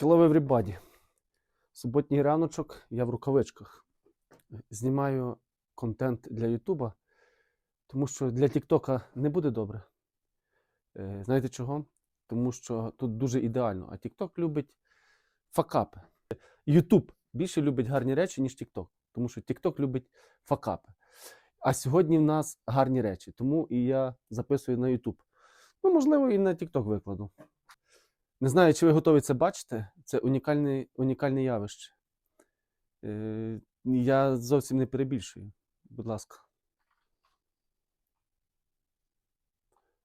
Hello everybody. Суботній раночок, я в рукавичках. Знімаю контент для Ютуба, тому що для Тіктока не буде добре. Е, Знаєте чого? Тому що тут дуже ідеально, а Тікток любить факапи. Ютуб більше любить гарні речі, ніж Тікток, тому що Тікток любить факапи. А сьогодні в нас гарні речі, тому і я записую на Ютуб. Ну, можливо, і на Тікток викладу. Не знаю, чи ви готові це бачити. Це унікальне, унікальне явище. Е, я зовсім не перебільшую. Будь ласка.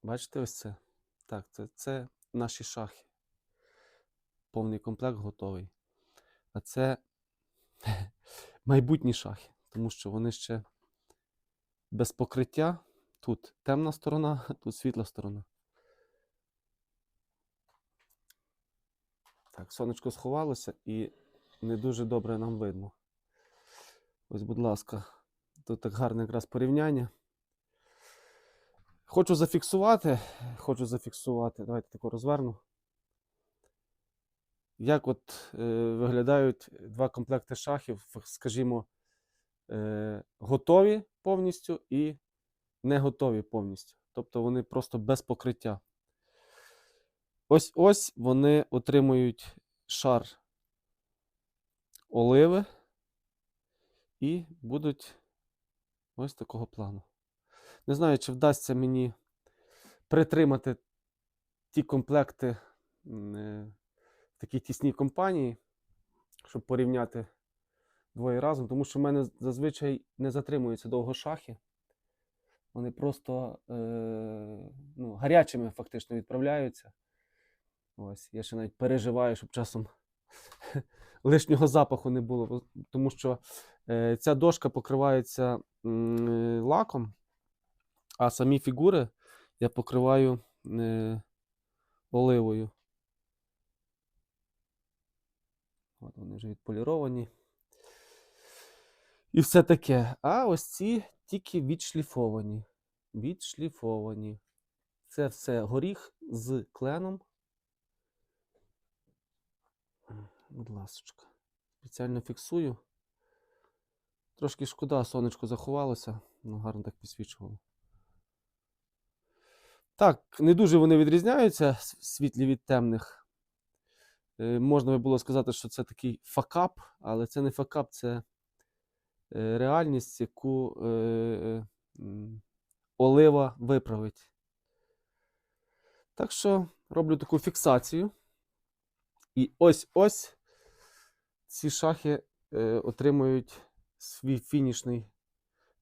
Бачите ось це? Так, це, це наші шахи. Повний комплект готовий. А це майбутні шахи, тому що вони ще без покриття. Тут темна сторона, тут світла сторона. Так, сонечко сховалося і не дуже добре нам видно. Ось, будь ласка, тут так гарне якраз порівняння. Хочу зафіксувати, хочу зафіксувати, давайте тако розверну. Як от е, виглядають два комплекти шахів, скажімо, е, готові повністю і не готові повністю. Тобто вони просто без покриття. Ось ось вони отримують шар оливи і будуть ось такого плану. Не знаю, чи вдасться мені притримати ті комплекти е, в такій тісній компанії, щоб порівняти двоє разом, тому що в мене зазвичай не затримуються довго шахи. Вони просто е, ну, гарячими фактично відправляються. Ось, я ще навіть переживаю, щоб часом лишнього запаху не було, тому що е, ця дошка покривається е, лаком, а самі фігури я покриваю е, оливою. От вони вже відполіровані. І все таке. А ось ці тільки відшліфовані. Відшліфовані. Це все горіх з кленом. Будь ласочка. Спеціально фіксую. Трошки шкода, сонечко заховалося, ну гарно так підсвічувало. Так, не дуже вони відрізняються світлі від темних. Е, можна би було сказати, що це такий факап, але це не факап, це е, реальність, яку е, олива виправить. Так що роблю таку фіксацію. І ось ось ці шахи е, отримують свій фінішний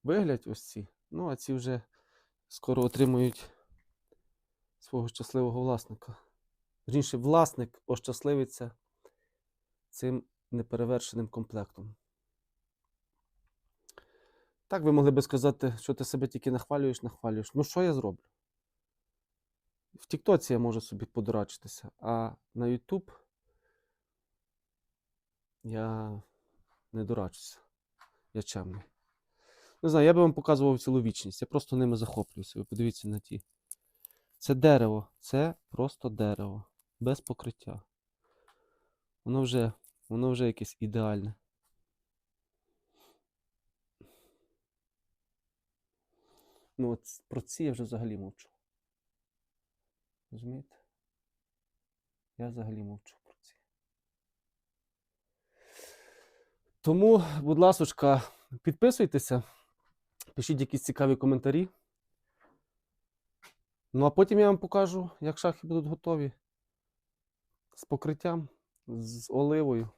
вигляд. Ось ці. Ну, а ці вже скоро отримують свого щасливого власника. Вірніше, власник ощасливиться цим неперевершеним комплектом. Так ви могли би сказати, що ти себе тільки нахвалюєш, нахвалюєш. Ну, що я зроблю? В Тіктоці я можу собі подурачитися, а на YouTube я не дурачуся. Я чемний. Не знаю, я би вам показував цілу вічність. Я просто ними захоплююся. Ви подивіться на ті. Це дерево. Це просто дерево. Без покриття. Воно вже, воно вже якесь ідеальне. Ну, от про ці я вже взагалі мовчу. Розумієте? Я взагалі мовчу про ці. Тому, будь ласочка, підписуйтеся, пишіть якісь цікаві коментарі. Ну, а потім я вам покажу, як шахи будуть готові з покриттям, з оливою.